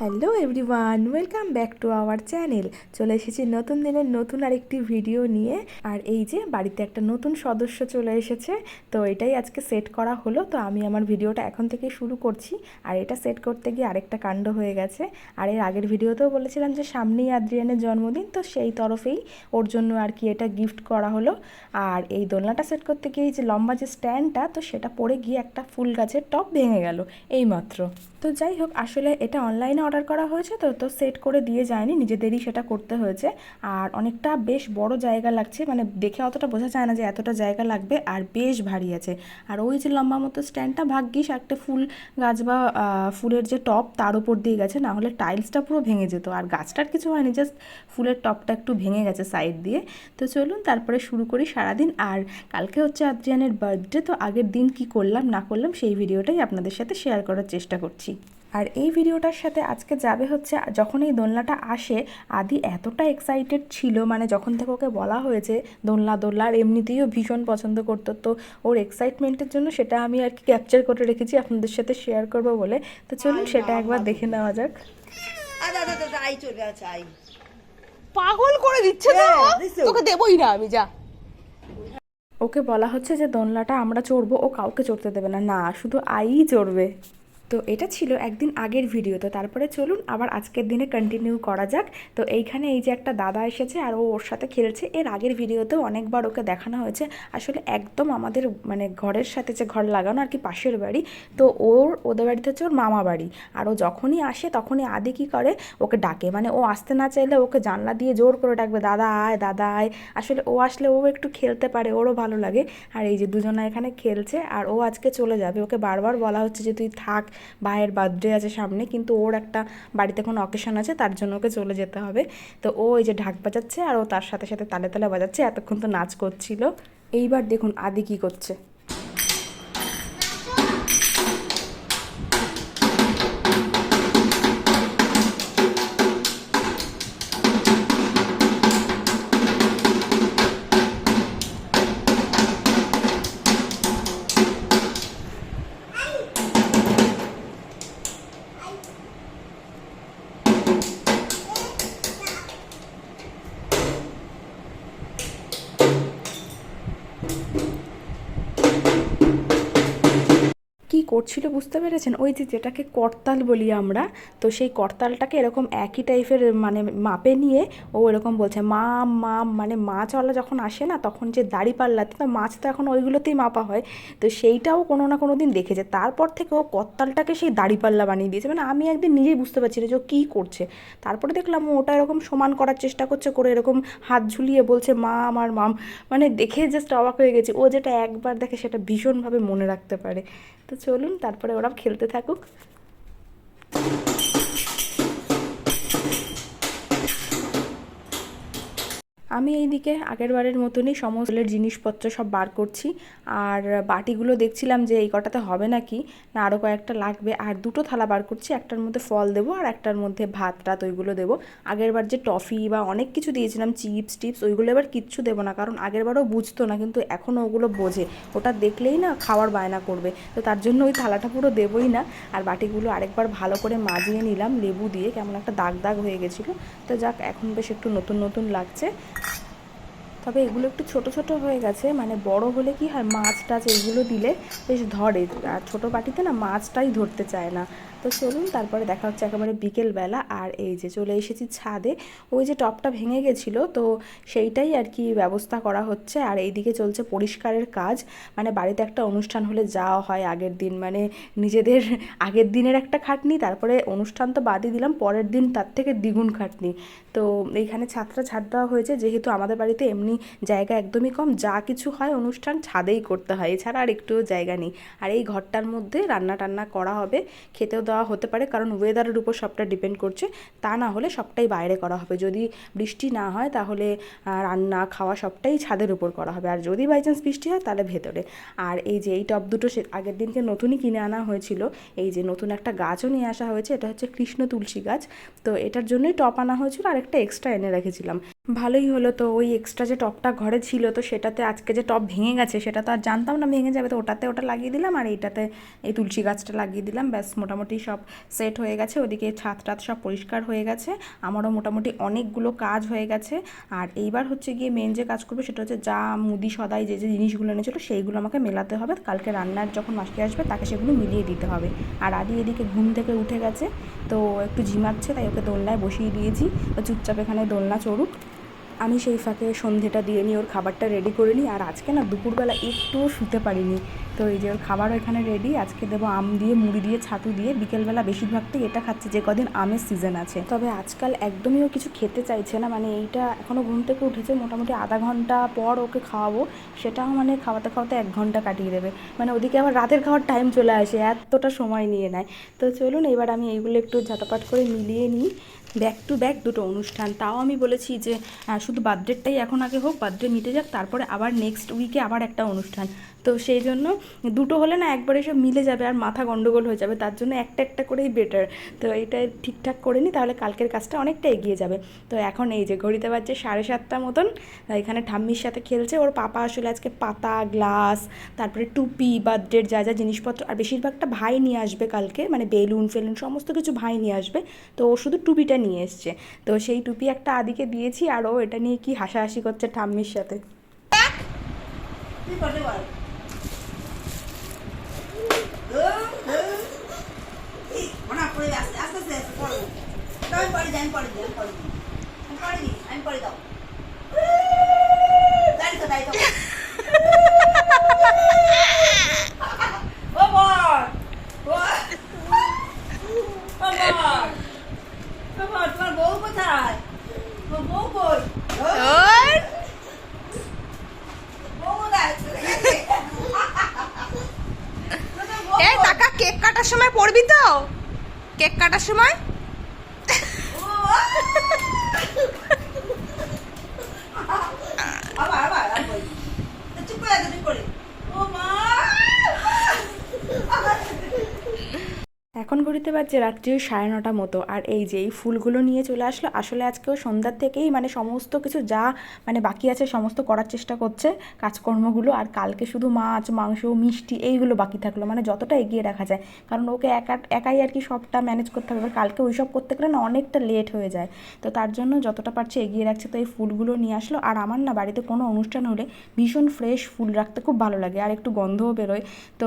Hello everyone welcome back to our channel চলে এসেছি নতুন দিনের নতুন আরেকটি ভিডিও নিয়ে। আর এই যে বাড়িতে একটা নতুন সদস্য চলে এসেছে, তো এটাই আজকে সেট করা হলো। তো আমি আমার ভিডিওটা এখন থেকে শুরু করছি। আর এটা সেট করতে গিয়ে আরেকটা কাণ্ড হয়ে গেছে। আর এর আগের ভিডিওতেও বলেছিলাম যে সামনেই আদ্রিয়ানের জন্মদিন, তো সেই তরফেই ওর জন্য আর কি এটা গিফট করা হলো। আর এই দোলনাটা সেট করতে গিয়ে যে লম্বা যে স্ট্যান্ডটা তো সেটা পড়ে গিয়ে একটা ফুল গাছের টপ ভেঙে গেল, এইমাত্র। তো যাই হোক, আসলে এটা অনলাইনে অর্ডার করা হয়েছে তো তো সেট করে দিয়ে যায়নি, নিজেদেরই সেটা করতে হয়েছে। আর অনেকটা বেশ বড় জায়গা লাগছে মানে দেখে অতটা বোঝা যায় না যে এতটা জায়গা লাগবে, আর বেশ ভারী আছে। আর ওই যে লম্বা মতো স্ট্যান্ডটা ভাগ্যিস একটা ফুল গাছ বা ফুলের যে টপ তার উপর দিয়ে গেছে, না হলে টাইলসটা পুরো ভেঙে যেত। আর গাছটার কিছু হয়নি জাস্ট ফুলের টপটা একটু ভেঙে গেছে সাইড দিয়ে। তো চলুন, তারপরে শুরু করি সারাদিন। আর কালকে হচ্ছে আদ্রিয়ানের বার্থডে তো আগের দিন কি করলাম, না করলাম, সেই ভিডিওটাই আপনাদের সাথে শেয়ার করার চেষ্টা করছি। আর এই ভিডিওটার সাথে আজকে যাবে হচ্ছে যখন এই দোলনাটা আসে আদি এতটা এক্সাইটেড ছিল মানে যখন থেকে ওকে বলা হয়েছে দোলনা দোলনা আর এমনিতেই ও ভীষণ পছন্দ করতো তো ওর এক্সাইটমেন্টের জন্য সেটা আমি আর কি ক্যাপচার করে রেখেছি আপনাদের সাথে শেয়ার করব বলে। তো চলুন সেটা একবার দেখে নেওয়া যাক। পাগল করে দিচ্ছে তো হ্যাঁ। তোকে দেবই না আমি যা। ওকে বলা হচ্ছে যে দোলনাটা আমরা চড়বো ও কাউকে চড়তে দেবে না। না শুধু আইই চড়বে। তো এটা ছিল একদিন আগের ভিডিও তো তারপরে চলুন আবার আজকের দিনে কন্টিনিউ করা যাক। তো এইখানে এই যে একটা দাদা এসেছে আর ও ওর সাথে খেলছে। এর আগের ভিডিওতেও অনেকবার ওকে দেখানো হয়েছে। আসলে একদম আমাদের মানে ঘরের সাথে যে ঘর লাগানো আর কি পাশের বাড়ি, তো ওর, ওদের বাড়িতে হচ্ছে ওর মামা বাড়ি। আর ও যখনই আসে তখনই আদি কী করে? ওকে ডাকে। মানে ও আসতে না চাইলে ওকে জানলা দিয়ে জোর করে ডাকবে, দাদা আয় দাদা আয়। আসলে ও আসলে ও একটু খেলতে পারে, ওরও ভালো লাগে। আর এই যে দুজনা এখানে খেলছে আর ও আজকে চলে যাবে। ওকে বারবার বলা হচ্ছে যে, তুই থাক ভাইয়ের বার্থডে আছে সামনে, কিন্তু ওর একটা বাড়িতে কোনো অকেশন আছে, তার জন্য ওকে চলে যেতে হবে। তো ও এই যে ঢাক বাজাচ্ছে আর ও তার সাথে সাথে তালে তালে বাজাচ্ছে, এতক্ষণ তো নাচ করছিল। এইবার দেখুন আদি কী করছে। করছিল বুঝতে পেরেছেন? ওই যে যেটাকে করতাল বলি আমরা, তো সেই করতালটাকে এরকম একই টাইপের মানে মাপে নিয়ে ও এরকম বলছে, মা মা মানে মাছওয়ালা যখন আসে না, তখন যে দাড়ি পাল্লাতে, তো মাছ তো এখন ওইগুলোতেই মাপা হয়। তো সেইটাও কোনো না কোনো দিন দেখেছে। তারপর থেকে ও করতালটাকে সেই দাড়ি পাল্লা বানিয়ে দিয়েছে। মানে আমি একদিন নিজেই বুঝতে পারছি না যে ও কী করছে। তারপরে দেখলাম ও ওটা এরকম সমান করার চেষ্টা করছে, করে এরকম হাত ঝুলিয়ে বলছে, মা, আমার মাম মানে দেখে জাস্ট অবাক হয়ে গেছি। ও যেটা একবার দেখে সেটা ভীষণভাবে মনে রাখতে পারে। তো চলুন তারপরে ওরা খেলতে থাকুক। আমি এইদিকে আগের বারের মতনই সমস্ত জিনিসপত্র সব বার করছি। আর বাটিগুলো দেখছিলাম যে এই কটাতে হবে নাকি? না আরও কয়েকটা লাগবে। আর দুটো থালা বার করছি। একটার মধ্যে ফল দেবো আর একটার মধ্যে ভাত টাত ওইগুলো দেবো। আগের বার যে টফি বা অনেক কিছু দিয়েছিলাম, চিপস, টিপস, ওইগুলো এবার কিচ্ছু দেবো না। কারণ আগের বারও বুঝতো না, কিন্তু এখনও ওগুলো বোঝে। ওটা দেখলেই না খাওয়ার বায়না করবে। তো তার জন্য ওই থালাটা পুরো দেবই না। আর বাটিগুলো আরেকবার ভালো করে মাজিয়ে নিলাম লেবু দিয়ে। কেমন একটা দাগ দাগ হয়ে গেছিল। তো যাক, এখন বেশ একটু নতুন নতুন লাগছে। তবে এগুলো একটু ছোট ছোট হয়ে গেছে। মানে বড় হলে কি হয় মাছ টাছ এগুলো দিলে বেশ ধরে। আর ছোটো বাটিতে না মাছটাই ধরতে চায় না। তো চলুন, তারপরে দেখা হচ্ছে একেবারে বিকেলবেলা। আর এই যে চলে এসেছি ছাদে, ওই যে টপটা ভেঙে গেছিল, তো সেইটাই আর কি ব্যবস্থা করা হচ্ছে। আর এইদিকে চলছে পরিষ্কারের কাজ। মানে বাড়িতে একটা অনুষ্ঠান হলে যাওয়া হয় আগের দিন। মানে নিজেদের আগের দিনের একটা খাটনি, তারপরে অনুষ্ঠান তো বাদই দিলাম, পরের দিন তার থেকে দ্বিগুণ খাটনি। তো এইখানে ছাদটা ছাদ দেওয়া হয়েছে, যেহেতু আমাদের বাড়িতে এমনি জায়গা একদমই কম, যা কিছু হয় অনুষ্ঠান ছাদেই করতে হয়। এছাড়া আর একটুও জায়গা নেই। আর এই ঘরটার মধ্যে রান্না টান্না করা হবে। খেতেও দেওয়া হতে পারে, কারণ ওয়েদারের উপর সবটা ডিপেন্ড করছে, তা না হলে সবটাই বাইরে করা হবে। যদি বৃষ্টি না হয়, তাহলে রান্না, খাওয়া সবটাই ছাদের উপর করা হবে। আর যদি বাই চান্স বৃষ্টি হয়, তাহলে ভেতরে। আর এই যে এই টব দুটো সে, আগের দিনকে নতুনই কিনে আনা হয়েছিল, এই যে নতুন একটা গাছও নিয়ে আসা হয়েছে, এটা হচ্ছে কৃষ্ণ তুলসী গাছ। তো এটার জন্যই টপ আনা হয়েছিল আর একটা এক্সট্রা এনে রেখেছিলাম। ভালোই হলো তো, ওই এক্সট্রা যে টপটা ঘরে ছিল তো সেটাতে আজকে যে টপ ভেঙে গেছে সেটা তো আর জানতাম না ভেঙে যাবে, তো ওটাতে ওটা লাগিয়ে দিলাম আর এইটাতে এই তুলসী গাছটা লাগিয়ে দিলাম। ব্যাস, মোটামুটি সব সেট হয়ে গেছে, ওদিকে ছাদ টাত সব পরিষ্কার হয়ে গেছে। আমারও মোটামুটি অনেকগুলো কাজ হয়ে গেছে। আর এইবার হচ্ছে গিয়ে মেন যে কাজ করবে সেটা হচ্ছে যা মুদি সদাই যে যে জিনিসগুলো এনেছিলো সেইগুলো আমাকে মেলাতে হবে। কালকে রান্নার যখন মাসি আসবে তাকে সেগুলো মিলিয়ে দিতে হবে। আর আদি এদিকে ঘুম থেকে উঠে গেছে, তো একটু ঝিমাচ্ছে তাই ওকে দোলনায় বসিয়ে দিয়েছি। চুপচাপ এখানে দোলনা চড়ুক। আমি সেই ফাঁকে সন্ধেটা দিয়ে নিই ওর খাবারটা রেডি করে নিই। আর আজকে না দুপুরবেলা একটুও শুতে পারিনি। তো এই যে ওর খাবারও এখানে রেডি আজকে দেবো আম দিয়ে, মুড়ি দিয়ে, ছাতু দিয়ে। বিকেলবেলা বেশিরভাগটাই এটা খাচ্ছে যে কদিন আমের সিজন আছে। তবে আজকাল একদমই ও কিছু খেতে চাইছে না মানে এইটা এখনও ঘুম থেকে উঠেছে। মোটামুটি আধা ঘণ্টা পর ওকে খাওয়াবো। সেটাও মানে খাওয়াতে খাওয়াতে এক ঘণ্টা কাটিয়ে দেবে। মানে ওদিকে আবার রাতের খাওয়ার টাইম চলে আসে, এতটা সময় নিয়ে নেয়। তো চলুন, এবার আমি এইগুলো একটু ঝাটাপাট করে মিলিয়ে নিই। ব্যাক টু ব্যাক দুটো অনুষ্ঠান। তাও আমি বলেছি যে শুধু বার্থডেটাই এখন আগে হোক, বার্থডে মিটে যাক, তারপরে আবার নেক্সট উইকে আবার একটা অনুষ্ঠান। তো সেই জন্য দুটো হলে না একবারে সব মিলে যাবে আর মাথা গন্ডগোল হয়ে যাবে, তার জন্য একটা একটা করেই বেটার তো এটা ঠিকঠাক করে নিই তাহলে কালকের কাজটা অনেকটা এগিয়ে যাবে। তো এখন এই যে ঘড়িতে বাজছে সাড়ে সাতটা মতন এখানে ঠাম্মির সাথে খেলছে, ওর পাপা আসলে আজকে পাতা গ্লাস তারপরে টুপি, বার্থডের যা যা জিনিসপত্র, আর বেশিরভাগটা ভাই নিয়ে আসবে কালকে মানে বেলুন, ফেলুন, সমস্ত কিছু ভাই নিয়ে আসবে। তো ও শুধু টুপিটা নিয়ে এসছে। তো সেই টুপি একটা আদিকে দিয়েছি আর ও এটা নিয়ে কি হাসাহাসি করছে ঠাম্মির সাথে। আমি পারো দাও, আমি পড়ে যাই আমি পড়ে যাই আমি পড়ে যাই আমি পড়ে দিই আমি পড়ে দাও দাঁড়িয়ে তো দাঁড়িয়ে তো ও বর ও ও বর ও বর তোমার বউ কোথায় তোমার বউ কই ও, বউ কোথায় তোমার বউ এই কই? টাকা কেক কাটার সময় পড়বি তো? কেক কাটার সময় আবার আবার আবার বলি। চুপ করে আছে, চুপ করে। ও মা! ঘড়িতে বাজছে রাত্রি ওই সাড়ে নটা মতো। আর এই যে এই ফুলগুলো নিয়ে চলে আসলো, আসলে আজকেও সন্ধ্যার থেকেই মানে সমস্ত কিছু যা মানে বাকি আছে সমস্ত করার চেষ্টা করছে কাজকর্মগুলো। আর কালকে শুধু মাছ, মাংস, মিষ্টি এইগুলো বাকি থাকল মানে যতটা এগিয়ে রাখা যায়। কারণ ওকে একা, একাই আর কি সবটা ম্যানেজ করতে হবে। কালকে ওই সব করতে গেলে না অনেকটা লেট হয়ে যায়। তো তার জন্য যতটা পারছে এগিয়ে রাখছে, তো এই ফুলগুলো নিয়ে আসলো। আর আমার না বাড়িতে কোনো অনুষ্ঠান হলে ভীষণ ফ্রেশ ফুল রাখতে খুব ভালো লাগে। আর একটু গন্ধও বেরোয়। তো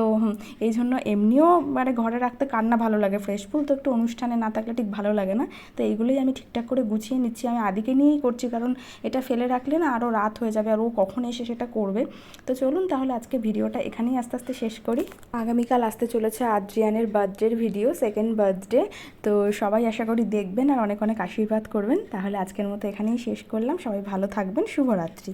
এই জন্য এমনিও মানে ঘরে রাখতে কার না ভালো লাগে? ফ্রেশ ফুল তো একটু অনুষ্ঠানে না থাকলে ঠিক ভালো লাগে না। তো এইগুলোই আমি ঠিকঠাক করে গুছিয়ে নিচ্ছি। আমি আদিকে নিয়েই করছি, কারণ এটা ফেলে রাখলে না আরও রাত হয়ে যাবে, আর ও কখন এসে সেটা করবে। তো চলুন তাহলে আজকে ভিডিওটা এখানেই আস্তে আস্তে শেষ করি। আগামীকাল আসতে চলেছে আদ্রিয়ানের বার্থডের ভিডিও সেকেন্ড বার্থডে তো সবাই আশা করি দেখবেন আর অনেক অনেক আশীর্বাদ করবেন। তাহলে আজকের মতো এখানেই শেষ করলাম। সবাই ভালো থাকবেন। শুভরাত্রি।